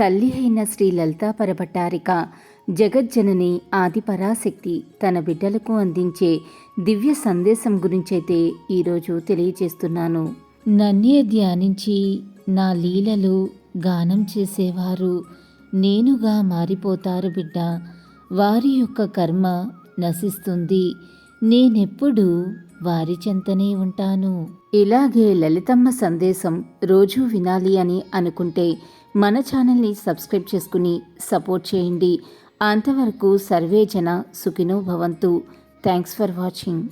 తల్లి అయిన శ్రీ లలితా పరభట్టారిక జగజ్జనని ఆదిపరాశక్తి తన బిడ్డలకు అందించే దివ్య సందేశం గురించైతే ఈరోజు తెలియజేస్తున్నాను. నన్నే ధ్యానించి నా లీలలు గానం చేసేవారు. నేనుగా మారిపోతారు బిడ్డ. వారి యొక్క కర్మ నశిస్తుంది. నేనెప్పుడు వారి చెంతనే ఉంటాను. ఇలాగే లలితమ్మ సందేశం రోజూ వినాలి అని అనుకుంటే మన ఛానల్ని సబ్స్క్రైబ్ చేసుకుని సపోర్ట్ చేయండి. అంతవరకు సర్వే జన సుఖినో భవంతు. Thanks for watching